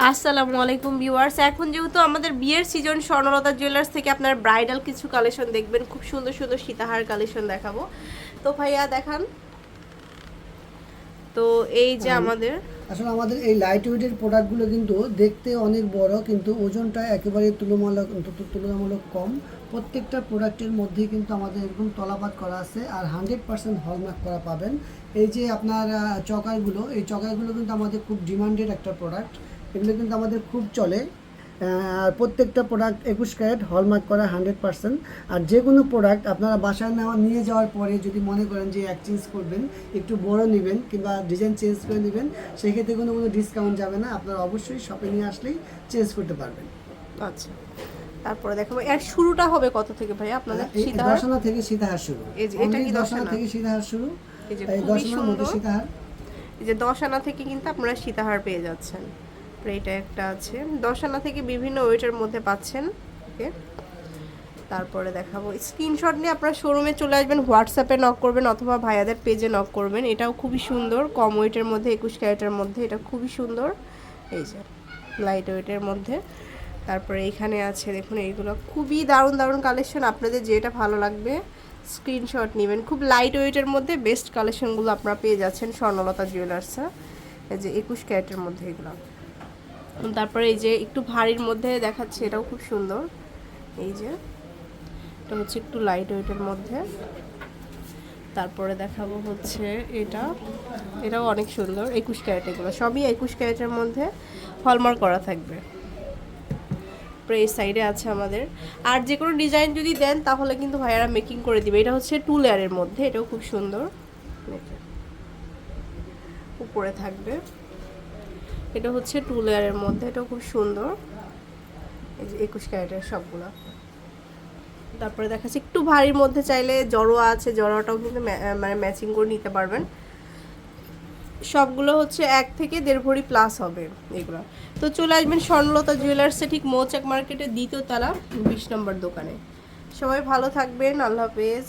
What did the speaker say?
আসসালামু আলাইকুম ভিউয়ার্স। এখন যেহেতু আমাদের বিয়ের সিজন স্বর্ণলতা জুয়েলার্স থেকে আপনার ব্রাইডাল কিছু কালেকশন দেখবেন। খুব সুন্দর সুন্দর সীতাহার কালেকশন দেখাবো। তো ভাইয়া দেখান। তো এই যে আমাদের আসলে আমাদের এই লাইট ওয়েটের প্রোডাক্টগুলো কিন্তু দেখতে অনেক বড় কিন্তু ওজনটা একেবারে তুলনামূলক তুলনামূলক কম। প্রত্যেকটা প্রোডাক্টের মধ্যেই কিন্তু আমাদের এরকম তলাপাত করা আছে আর হান্ড্রেড পার্সেন্ট হলমার্ক করা পাবেন। এই যে আপনার চকারগুলো এই চকারগুলো কিন্তু আমাদের খুব ডিমান্ডেড একটা প্রোডাক্ট এগুলো কিন্তু আমাদের খুব চলে। আর প্রত্যেকটা প্রোডাক্ট একুশ ক্যারেট হলমার্ক করা হান্ড্রেড পার্সেন্ট আর যে কোনো প্রোডাক্ট আপনারা বাসায় নেওয়া নিয়ে যাওয়ার পরে যদি মনে করেন যে এক্সচেঞ্জ করবেন একটু বড় নেবেন কিংবা ডিজাইন চেঞ্জ করে নেবেন সেক্ষেত্রে কোনো কোনো ডিসকাউন্ট যাবে না। আপনারা অবশ্যই শপে নিয়ে আসলেই চেঞ্জ করতে পারবেন। আচ্ছা। তারপরে দেখাবো এর শুরুটা হবে কত থেকে ভাইয়া আপনাদের? দশনা থেকে সীতাহার শুরু। এটা কি দশনা দশনা? থেকে সীতাহার শুরু। এই যে সুন্দর। সীতাহার। এই যে দশ আনা থেকে কিন্তু আপনারা সীতাহার পেয়ে যাচ্ছেন। তারপরে এটা একটা আছে। দশ আনা থেকে বিভিন্ন ওয়েটের মধ্যে পাচ্ছেন। ওকে। তারপরে দেখাবো। স্ক্রিনশট নিয়ে আপনারা শোরুমে চলে আসবেন হোয়াটসঅ্যাপে নক করবেন অথবা ভাইয়াদের পেজে নক করবেন। এটাও খুবই সুন্দর। কম ওয়েটের মধ্যে, একুশ ক্যারেটের মধ্যে, এটা খুবই সুন্দর। এই যে লাইট ওয়েটের মধ্যে। তারপরে এখানে আছে, দেখুন, এইগুলো খুবই দারুণ দারুণ কালেকশন আপনাদের যেটা ভালো লাগবে স্ক্রিনশট নেবেন। খুব লাইট ওয়েটের মধ্যে বেস্ট কালেকশনগুলো আপনারা পেয়ে যাচ্ছেন স্বর্ণলতা জুয়েলার্সে এই যে, একুশ ক্যারেটের মধ্যে এগুলো। তারপরে এই যে একটু ভারীর মধ্যে দেখাচ্ছে, এটাও খুব সুন্দর। এই যে, এটা হচ্ছে একটু লাইট ওয়েটের মধ্যে। তারপরে দেখাবো হচ্ছে এটা। এটাও অনেক সুন্দর, একুশ ক্যারেট এগুলো। সবই একুশ ক্যারেটের মধ্যে হলমার্ক করা থাকবে। এই সাইডে আছে আমাদের। আর যে কোনো ডিজাইন যদি দেন, তাহলে কিন্তু ভাইয়ারা মেকিং করে দিবে। এটা হচ্ছে টু লেয়ারের মধ্যে, এটাও খুব সুন্দর। উপরে থাকবে। এটা হচ্ছে টু লেয়ারের মধ্যে, এটাও খুব সুন্দর। একুশ ক্যারেটের সবগুলো। তারপরে দেখাচ্ছে, একটু ভারীর মধ্যে চাইলে জড়োয়া আছে, জড়োয়াটাও কিন্তু মানে ম্যাচিং করে নিতে পারবেন। সবগুলো হচ্ছে এক থেকে দেড় ভরি প্লাস হবে এগুলো। তো চলে আসবেন স্বর্ণলতা জুয়েলার্সে ঠিক মৌচাক মার্কেটের দ্বিতীয় তলা, বিশ নম্বর দোকানে। সবাই ভালো থাকবেন, আল্লাহ হাফেজ।